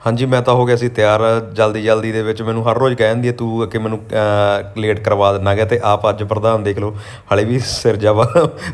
ਹਾਂਜੀ, ਮੈਂ ਤਾਂ ਹੋ ਗਿਆ ਸੀ ਤਿਆਰ। ਜਲਦੀ ਜਲਦੀ ਦੇ ਵਿੱਚ ਮੈਨੂੰ ਹਰ ਰੋਜ਼ ਕਹਿ ਦਿੰਦੀ ਹੈ, ਤੂੰ ਅੱਗੇ ਮੈਨੂੰ ਲੇਟ ਕਰਵਾ ਦੇਣਾ ਗਿਆ ਤੇ ਆਪ ਅੱਜ ਪ੍ਰਧਾਨ ਦੇਖ ਲਓ। ਹਲੇ ਵੀ ਸਿਰ ਜਾਵਾ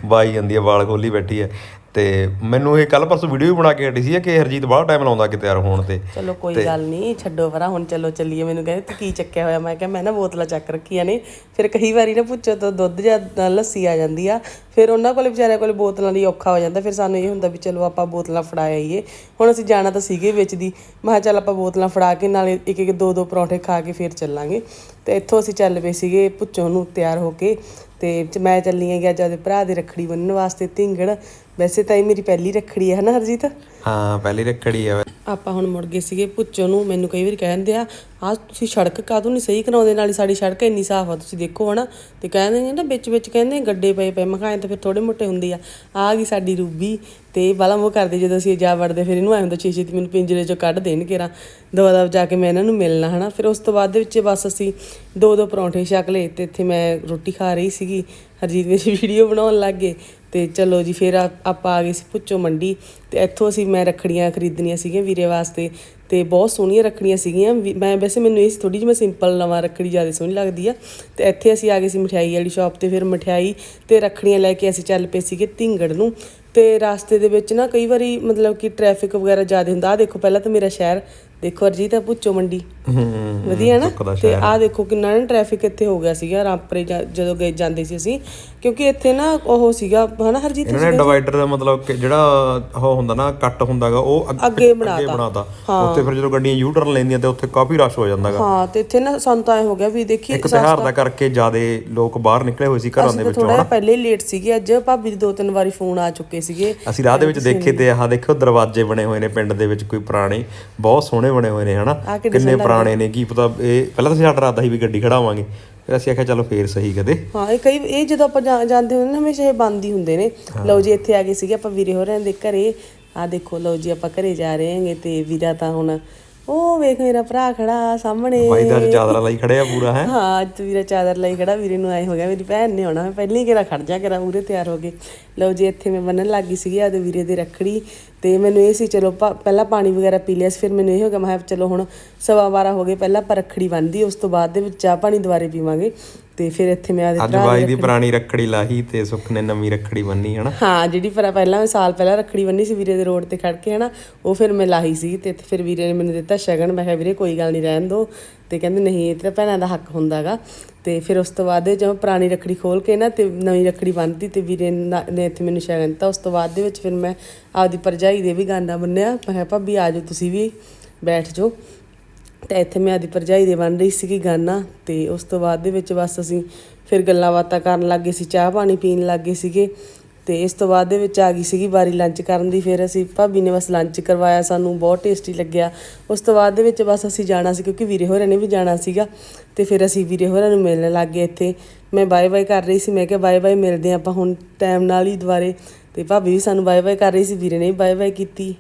ਬਾਈ ਜਾਂਦੀ ਹੈ, ਵਾਲ ਖੋਲੀ ਬੈਠੀ ਹੈ। ਤੇ ਮੈਨੂੰ ਇਹ ਕੱਲ ਪਰਸੋਂ ਵੀਡੀਓ ਵੀ ਬਣਾ ਕੇ ਹਟੀ ਸੀ ਕਿ ਹਰਜੀਤ ਬੜਾ ਟਾਈਮ ਲਾਉਂਦਾ ਕਿ ਤਿਆਰ ਹੋਣ ਤੇ। ਚਲੋ ਕੋਈ ਗੱਲ ਨਹੀਂ ਛੱਡੋ ਪਰਾਂ ਹੁਣ ਚਲੋ ਚੱਲੀਏ। ਮੈਨੂੰ ਕਹਿੰਦੇ ਤੂੰ ਕੀ ਚੱਕਿਆ ਹੋਇਆ? ਮੈਂ ਕਿਹਾ ਮੈਂ ਨਾ ਬੋਤਲਾਂ ਚੱਕ ਰੱਖੀਆਂ ਨੇ। ਫਿਰ ਕਈ ਵਾਰੀ ਨਾ ਪੁੱਛੋ ਤਾਂ ਦੁੱਧ ਜਾਂ ਲੱਸੀ ਆ ਜਾਂਦੀ ਆ। ਫਿਰ ਉਹਨਾਂ ਕੋਲੇ ਵਿਚਾਰਿਆਂ ਕੋਲੇ ਬੋਤਲਾਂ ਲਈ ਔਖਾ ਹੋ ਜਾਂਦਾ। ਫਿਰ ਸਾਨੂੰ ਇਹ ਹੁੰਦਾ ਵੀ ਚਲੋ ਆਪਾਂ ਬੋਤਲਾਂ ਫੜਾ ਆਈਏ। ਹੁਣ ਅਸੀਂ ਜਾਣਾ ਤਾਂ ਸੀਗੇ ਵਿੱਚ ਦੀ ਮੈਂ ਚੱਲ ਆਪਾਂ ਬੋਤਲਾਂ ਫੜਾ ਕੇ ਨਾਲੇ ਇੱਕ ਇੱਕ ਦੋ ਦੋ ਪਰੌਂਠੇ ਖਾ ਕੇ ਫਿਰ ਚੱਲਾਂਗੇ। ਤੇ ਇੱਥੋਂ ਅਸੀਂ ਚੱਲ ਪਏ ਸੀਗੇ ਪੁੱਛੋਂ ਨੂੰ ਤਿਆਰ ਹੋ ਕੇ। ਤੇ ਮੈਂ ਚੱਲੀ ਹੈਗੀ ਗਿਆ ਆਪਦੇ ਭਰਾ ਦੇ ਰੱਖੜੀ ਬੰਨਣ ਵਾਸਤੇ ਧਿੰਗੜ ਵੈਸੇ ਤਾਂ ਇਹ ਮੇਰੀ ਪਹਿਲੀ ਰੱਖੜੀ ਹੈ ਹਨਾ ਹਰਜੀਤ? ਹਾਂ, ਪਹਿਲੀ ਰੱਖੜੀ ਹੈ ਆਪਾਂ ਹੁਣ ਮੁੜ ਗਏ ਸੀਗੇ ਪੁੱਚੋ ਨੂੰ, ਮੈਨੂੰ ਕਈ ਵਾਰੀ ਕਹਿੰਦੇ ਆ ਆ ਤੁਸੀਂ ਸੜਕ ਕਾਹਤੋਂ ਨਹੀਂ ਸਹੀ ਕਰਾਉਂਦੇ? ਨਾਲੇ ਸਾਡੀ ਸੜਕ ਇੰਨੀ ਸਾਫ਼ ਆ, ਤੁਸੀਂ ਦੇਖੋ ਹਨਾ। ਤੇ ਕਹਿੰਦੇ ਨੇ ਨਾ, ਵਿੱਚ ਵਿੱਚ ਕਹਿੰਦੇ ਗੱਡੇ ਪਏ ਪਏ ਮਖਾਏ ਤਾਂ ਫਿਰ ਥੋੜੇ ਮੋਟੇ ਹੁੰਦੇ ਆ। ਆ ਗਈ ਸਾਡੀ ਰੂਬੀ ਤੇ ਬਾਲਾ ਮੋਹ ਕਰਦੇ ਜਦੋਂ ਅਸੀਂ ਜਾ ਵੜਦੇ, ਫਿਰ ਇਹਨੂੰ ਐ ਹੁੰਦਾ ਛੇ ਛੇ ਮੈਨੂੰ ਪਿੰਜਰੇ ਚੋਂ ਕੱਢ ਦੇਣ ਕੇਰਾ। ਦਵਾ ਦਵ ਜਾ ਕੇ ਮੈਂ ਇਹਨਾਂ ਨੂੰ ਮਿਲਣਾ ਹਨਾ। ਫਿਰ ਉਸ ਤੋਂ ਬਾਅਦ ਦੇ ਵਿੱਚ ਬਸ ਅਸੀਂ ਦੋ ਦੋ ਪਰੌਂਠੇ ਛਕ ਲਏ ਤੇ ਇੱਥੇ ਮੈਂ ਰੋਟੀ ਖਾ ਰਹੀ ਸੀਗੀ। ਹਰਜੀਤ ਮੇਰੀ ਵੀਡੀਓ ਬਣਾਉਣ ਲੱਗ ਗਏ ਤੇ ਚਲੋ ਜੀ, ਫਿਰ ਆਪਾਂ ਆ ਗਏ ਸੀ ਪੁੱਚੋ ਮੰਡੀ ਤੇ ਇੱਥੋਂ ਅਸੀਂ ਮੈਂ ਰੱਖੜੀਆਂ ਖਰੀਦਣੀਆਂ ਸੀਗੀਆਂ ਵੀਰੇ ਵਾਸਤੇ ਤੇ ਬਹੁਤ ਸੋਹਣੀਆਂ ਰੱਖੜੀਆਂ ਸੀਗੀਆਂ। ਵੀ- ਮੈਂ ਵੈਸੇ ਮੈਨੂੰ ਇਹ ਸੀ ਥੋੜੀ ਜਿਹੀ ਮੈਂ ਸਿੰਪਲ ਲਵਾਂ ਰੱਖੜੀ ਜ਼ਿਆਦਾ ਸੋਹਣੀ ਲੱਗਦੀ ਆ। ਤੇ ਇੱਥੇ ਅਸੀਂ ਆ ਗਏ ਸੀ ਮਠਿਆਈ ਵਾਲੀ ਸ਼ਾਪ ਤੇ ਫਿਰ ਮਠਿਆਈ ਤੇ ਰੱਖੜੀਆਂ ਲੈ ਕੇ ਅਸੀਂ ਚੱਲ ਪਏ ਸੀਗੇ ਢਿੰਗੜ ਨੂੰ। ਤੇ ਰਾਸਤੇ ਦੇ ਵਿੱਚ ਨਾ ਕਈ ਵਾਰੀ ਮਤਲਬ ਕਿ ਟ੍ਰੈਫਿਕ ਵਗੈਰਾ ਜ਼ਿਆਦਾ ਹੁੰਦਾ। ਆ ਦੇਖੋ, ਪਹਿਲਾਂ ਤਾਂ ਮੇਰਾ ਸ਼ਹਿਰ ਦੇਖੋ ਅਰਜੀਤ ਆ ਪੁੱਚੋ ਮੰਡੀ। ਹੂੰ ਵਧੀਆ ਨਾ? ਤੇ ਆਹ ਦੇਖੋ ਕਿੰਨਾ ਨਾ ਟ੍ਰੈਫਿਕ ਇੱਥੇ ਹੋ ਗਿਆ ਸੀਗਾ ਰਾਮਪੁਰੇ ਜਦੋਂ ਗਏ ਜਾਂਦੇ ਸੀ ਅਸੀਂ। ਕਿਉਂਕਿ ਇੱਥੇ ਨਾ ਉਹ ਸੀਗਾ ਹਨਾ ਹਰਜੀਤ ਇਹਨਾਂ ਨੇ ਡਿਵਾਈਡਰ ਦਾ ਮਤਲਬ ਕਿ ਜਿਹੜਾ ਉਹ ਹੁੰਦਾ ਨਾ ਕੱਟ ਹੁੰਦਾਗਾ ਉਹ ਅੱਗ- ਬਣਾਤਾ। ਉੱਥੇ ਫਿਰ ਜਦੋਂ ਗੱਡੀਆਂ ਯੂ ਟਰਨ ਲੈਂਦੀਆਂ ਤੇ ਉੱਥੇ ਕਾਫੀ ਰਸ਼ ਹੋ ਜਾਂਦਾਗਾ। ਹਾਂ ਤੇ ਇੱਥੇ ਨਾ ਸਾਨੂੰ ਤਾਂ ਐ ਹੋ ਗਿਆ ਵੀ ਦੇਖੀ ਇੱਕ ਤਿਉਹਾਰ ਦਾ ਕਰਕੇ ਜਿਆਦੇ ਲੋਕ ਬਾਹਰ ਨਿਕਲੇ ਹੋਏ ਸੀ ਘਰਾਂ ਦੇ ਵਿੱਚੋਂ ਥੋੜਾ ਪਹਿਲੇ ਲੇਟ ਸੀਗੇ ਅੱਜ ਭਾਬੀ ਦੇ ਦੋ ਤਿੰਨ ਵਾਰੀ ਫੋਨ ਆ ਚੁੱਕੇ ਸੀਗੇ। ਅਸੀਂ ਰਾਹ ਦੇ ਵਿੱਚ ਦੇਖੇ ਤੇ ਆਹ ਦੇਖੋ ਦਰਵਾਜ਼ੇ ਬਣੇ ਹੋਏ ਨੇ ਪਿੰਡ ਦੇ ਵਿੱਚ ਕੋਈ ਪੁਰਾਣੇ ਬਹੁਤ ਸੋਹਣੇ ਬਣੇ ਹੋਏ ਨੇ ਹਨਾ? ਕਿੰਨੇ ਪੁਰਾਣੇ ਨੇ ਕੀ ਪਤਾ ਇਹ ਪਹਿਲਾਂ ਤਾਂ ਸਾਡਾ ਰਾਤ ਸੀ ਵੀ ਗੱਡੀ ਖੜਾਵਾਂਗੇ ਫਿਰ ਅਸੀਂ ਆਖਿਆ ਚਲੋ ਫੇਰ ਸਹੀ ਕਦੇ। ਹਾਂ ਇਹ ਕਈ ਇਹ ਜਦੋਂ ਆਪਾਂ ਜਾਂਦੇ ਹੁੰਦੇ ਨਾ ਹਮੇਸ਼ਾ ਇਹ ਬੰਦ ਹੀ ਹੁੰਦੇ ਨੇ। ਲਓ ਜੀ ਇੱਥੇ ਆ ਗਏ ਸੀਗੇ ਆਪਾਂ ਵੀਰੇ ਹੋਰਾਂ ਦੇ ਘਰੇ। ਆ ਦੇਖੋ ਲਓ ਜੀ ਆਪਾਂ ਘਰੇ ਜਾ ਰਹੇ ਹਾਂਗੇ ਤੇ ਵੀਰਾ ਤਾਂ ਹੁਣ ਉਹ ਵੇਖ ਮੇਰਾ ਭਰਾ ਖੜਾ ਸਾਹਮਣੇ। ਬਾਈ ਦਾ ਚਾਦਰਾ ਲਈ ਖੜੇ ਆ ਪੂਰਾ ਹੈ? ਹਾਂ ਅੱਜ ਵੀਰਾ ਚਾਦਰ ਲਈ ਖੜਾ ਵੀਰੇ ਨੂੰ ਆਏ ਹੋ ਗਿਆ ਮੇਰੀ ਭੈਣ ਨੇ ਆਉਣਾ ਮੈਂ ਪਹਿਲਾਂ ਹੀ ਕਿਹੜਾ ਖੜ ਜਾ ਕਰਾਂ ਪੂਰੇ ਤਿਆਰ ਹੋ ਗਏ ਲਓ ਜੀ ਇੱਥੇ ਮੈਂ ਬੰਨਣ ਲੱਗ ਸੀਗੀ ਆਦੇ ਵੀਰੇ ਦੇ ਰੱਖੜੀ। ਤੇ ਮੈਨੂੰ ਇਹ ਸੀ ਚਲੋ ਪਹਿਲਾਂ ਪਾਣੀ ਵਗੈਰਾ ਪੀ ਲਿਆ ਸੀ ਫਿਰ ਮੈਨੂੰ ਇਹ ਹੋ ਗਿਆ ਮੈਂ ਕਿਹਾ ਚਲੋ ਹੁਣ ਸਵਾ ਬਾਰਾਂ ਹੋ ਗਏ ਪਹਿਲਾਂ ਆਪਾਂ ਰੱਖੜੀ ਬੰਨ੍ਹਦੀ ਉਸ ਤੋਂ ਬਾਅਦ ਦੇ ਵਿੱਚ ਚਾਹ ਪਾਣੀ ਦੁਬਾਰੇ ਪੀਵਾਂਗੇ। ਤੇ ਫਿਰ ਇੱਥੇ ਮੈਂ ਆਦੇ ਅੱਜ ਬਾਈ ਦੀ ਪੁਰਾਣੀ ਰੱਖੜੀ ਲਾਹੀ ਤੇ ਸੁੱਖ ਨੇ ਨਵੀਂ ਰੱਖੜੀ ਬੰਨੀ ਹਨਾ? ਹਾਂ ਜਿਹੜੀ ਪਰ ਪਹਿਲਾਂ ਮੈਂ ਸਾਲ ਪਹਿਲਾਂ ਰੱਖੜੀ ਬੰਨੀ ਸੀ ਵੀਰੇ ਦੇ ਰੋਡ ਤੇ ਖੜ ਕੇ ਹਨਾ ਉਹ ਫਿਰ ਮੈਂ ਲਾਹੀ ਸੀ ਤੇ ਫਿਰ ਵੀਰੇ ਨੇ ਮੈਨੂੰ ਦਿੱਤਾ ਸ਼ਗਨ ਮੈਂ ਕਿਹਾ ਵੀਰੇ ਕੋਈ ਗੱਲ ਨਹੀਂ ਰਹਿਣ ਦੋ ਤੇ ਕਹਿੰਦੇ ਨਹੀਂ, ਇਹ ਤਾਂ ਭੈਣਾਂ ਦਾ ਹੱਕ ਹੁੰਦਾਗਾ। ਤੇ ਫਿਰ ਉਸ ਤੋਂ ਬਾਅਦ ਜਦੋਂ ਪੁਰਾਣੀ ਰੱਖੜੀ ਖੋਲ ਕੇ ਨਾ ਤੇ ਨਵੀਂ ਰੱਖੜੀ ਬੰਨ੍ਹਦੀ ਤੇ ਵੀਰੇ ਨੇ ਇੱਥੇ ਮੈਨੂੰ ਸ਼ਗਨ ਦਿੱਤਾ। ਉਸ ਤੋਂ ਬਾਅਦ ਦੇ ਵਿੱਚ ਫਿਰ ਮੈਂ ਆਪਦੀ ਪਰਜਾਈ ਦੇ ਵੀ ਗਾਨਾ ਬੰਨਿਆ। ਮੈਂ ਕਿਹਾ, ਭਾਬੀ, ਆ ਜਾਓ, ਤੁਸੀਂ ਵੀ ਬੈਠ ਜਾਓ। ਤੇ ਇੱਥੇ ਮੈਂ ਆਦੀ ਭਰਜਾਈ ਦੇ ਬਣ ਰਹੀ ਸੀਗੀ ਗਾਨਾ ਤੇ ਉਸ ਤੋਂ ਬਾਅਦ ਦੇ ਵਿੱਚ ਬਸ ਅਸੀਂ ਫਿਰ ਗੱਲਾਂ ਬਾਤਾਂ ਕਰਨ ਲੱਗੇ ਸੀ, ਚਾਹ ਪਾਣੀ ਪੀਣ ਲੱਗੇ ਸੀਗੇ। ਤੇ ਇਸ ਤੋਂ ਬਾਅਦ ਦੇ ਵਿੱਚ ਆ ਗਈ ਸੀਗੀ ਵਾਰੀ ਲੰਚ ਕਰਨ ਦੀ, ਫਿਰ ਅਸੀਂ ਭਾਬੀ ਨੇ ਬਸ ਲੰਚ ਕਰਵਾਇਆ, ਸਾਨੂੰ ਬਹੁਤ ਟੇਸਟੀ ਲੱਗਿਆ। ਉਸ ਤੋਂ ਬਾਅਦ ਦੇ ਵਿੱਚ ਬਸ ਅਸੀਂ ਜਾਣਾ ਸੀ, ਕਿਉਂਕਿ ਵੀਰੇ ਹੋਰਾਂ ਨੇ ਵੀ ਜਾਣਾ ਸੀਗਾ, ਤੇ ਫਿਰ ਅਸੀਂ ਵੀਰੇ ਹੋਰਾਂ ਨੂੰ ਮਿਲਣ ਲੱਗ ਗਏ ਇੱਥੇ। ਮੈਂ ਬਾਏ ਬਾਏ ਕਰ ਰਹੀ ਸੀ, ਮੈਂ ਕਿਹਾ ਬਾਏ ਬਾਏ ਮਿਲਦੇ ਹਾਂ ਆਪਾਂ ਹੁਣ ਟਾਈਮ ਨਾਲ ਹੀ ਦੁਬਾਰੇ। ਤੇ ਭਾਬੀ ਵੀ ਸਾਨੂੰ ਬਾਏ ਬਾਏ ਕਰ ਰਹੀ ਸੀ, ਵੀਰੇ ਨੇ ਵੀ ਬਾਏ ਬਾਏ ਕੀਤੀ।